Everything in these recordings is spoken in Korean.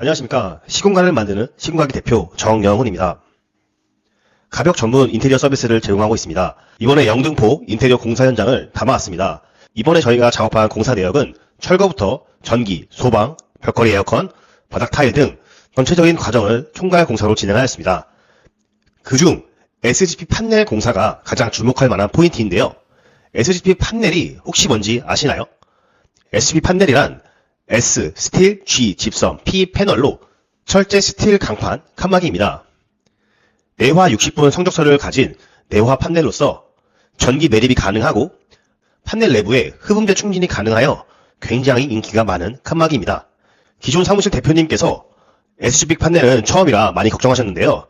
안녕하십니까. 시공간을 만드는 시공가기 대표 정영훈입니다. 가벽 전문 인테리어 서비스를 제공하고 있습니다. 이번에 영등포 인테리어 공사 현장을 담아왔습니다. 이번에 저희가 작업한 공사 내역은 철거부터 전기, 소방, 벽걸이 에어컨, 바닥 타일 등 전체적인 과정을 총괄 공사로 진행하였습니다. 그중 SGP 판넬 공사가 가장 주목할 만한 포인트인데요. SGP 판넬이 혹시 뭔지 아시나요? SGP 판넬이란 S 스틸, G 집섬, P 패널로 철제 스틸 강판 칸막이입니다. 내화 60분 성적서를 가진 내화 판넬로서 전기 매립이 가능하고 판넬 내부에 흡음재 충진이 가능하여 굉장히 인기가 많은 칸막이입니다. 기존 사무실 대표님께서 SGP 판넬은 처음이라 많이 걱정하셨는데요.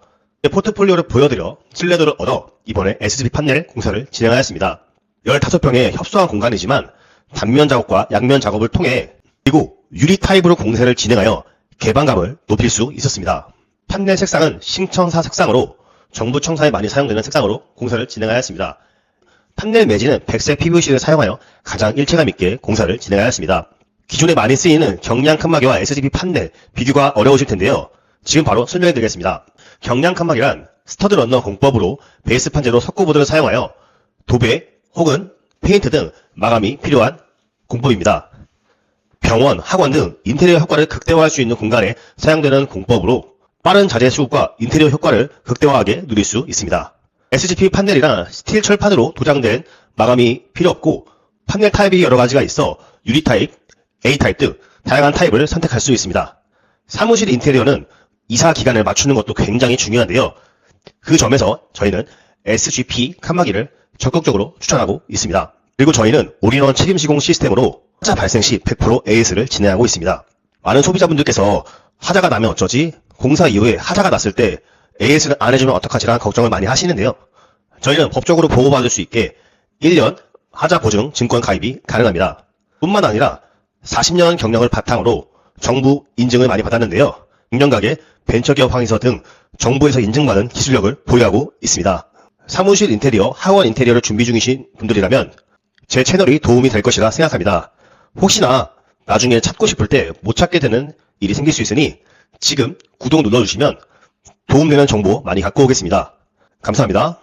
포트폴리오를 보여드려 신뢰도를 얻어 이번에 SGP 판넬 공사를 진행하였습니다. 15평의 협소한 공간이지만 단면 작업과 양면 작업을 통해 그리고 유리 타입으로 공사를 진행하여 개방감을 높일 수 있었습니다. 판넬 색상은 신청사 색상으로 정부 청사에 많이 사용되는 색상으로 공사를 진행하였습니다. 판넬 매지는 백색 PVC를 사용하여 가장 일체감 있게 공사를 진행하였습니다. 기존에 많이 쓰이는 경량 칸막이와 SGP 판넬 비교가 어려우실 텐데요. 지금 바로 설명해 드리겠습니다. 경량 칸막이란 스터드 런너 공법으로 베이스 판재로 석고보드를 사용하여 도배 혹은 페인트 등 마감이 필요한 공법입니다. 병원, 학원 등 인테리어 효과를 극대화할 수 있는 공간에 사용되는 공법으로 빠른 자재 수급과 인테리어 효과를 극대화하게 누릴 수 있습니다. SGP 판넬이란 스틸 철판으로 도장된 마감이 필요 없고 판넬 타입이 여러 가지가 있어 유리 타입, A 타입 등 다양한 타입을 선택할 수 있습니다. 사무실 인테리어는 이사 기간을 맞추는 것도 굉장히 중요한데요. 그 점에서 저희는 SGP 칸막이를 적극적으로 추천하고 있습니다. 그리고 저희는 올인원 책임 시공 시스템으로 하자 발생 시 100% AS를 진행하고 있습니다. 많은 소비자분들께서 하자가 나면 어쩌지? 공사 이후에 하자가 났을 때 AS를 안 해주면 어떡하지라는 걱정을 많이 하시는데요. 저희는 법적으로 보호받을 수 있게 1년 하자 보증 증권 가입이 가능합니다. 뿐만 아니라 40년 경력을 바탕으로 정부 인증을 많이 받았는데요. 중년가게, 벤처기업 황의서 등 정부에서 인증받은 기술력을 보유하고 있습니다. 사무실 인테리어, 하원 인테리어를 준비 중이신 분들이라면 제 채널이 도움이 될 것이라 생각합니다. 혹시나 나중에 찾고 싶을 때 못 찾게 되는 일이 생길 수 있으니 지금 구독 눌러주시면 도움되는 정보 많이 갖고 오겠습니다. 감사합니다.